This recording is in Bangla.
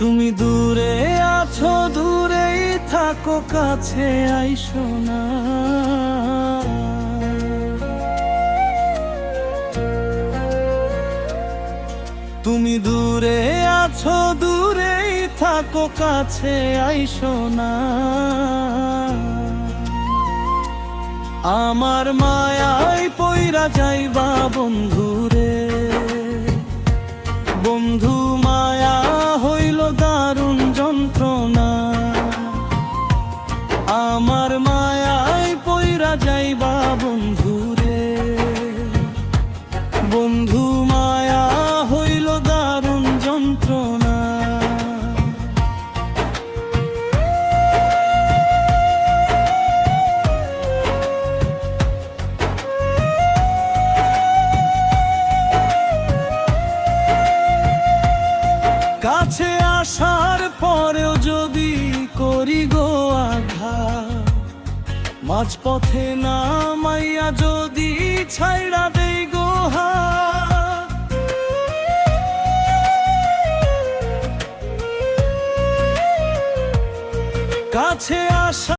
তুমি দূরে আছো, দূরেই থাকো, কাছে আইসো না। তুমি দূরে আছো, দূরেই থাকো, কাছে আইসো না। আমার মায়ায় পইরা যাইবা বন্ধুরে, বন্ধু আমার মায়ায় পইরা যাইবা বন্ধু রে। বন্ধু মায়া হইল দারুণ যন্ত্রণা। কাছে আসার পরেও যদি করি গো মাঝপথে না মাইয়া যদি ছাইড়া দেই গোহা। কাছে আসা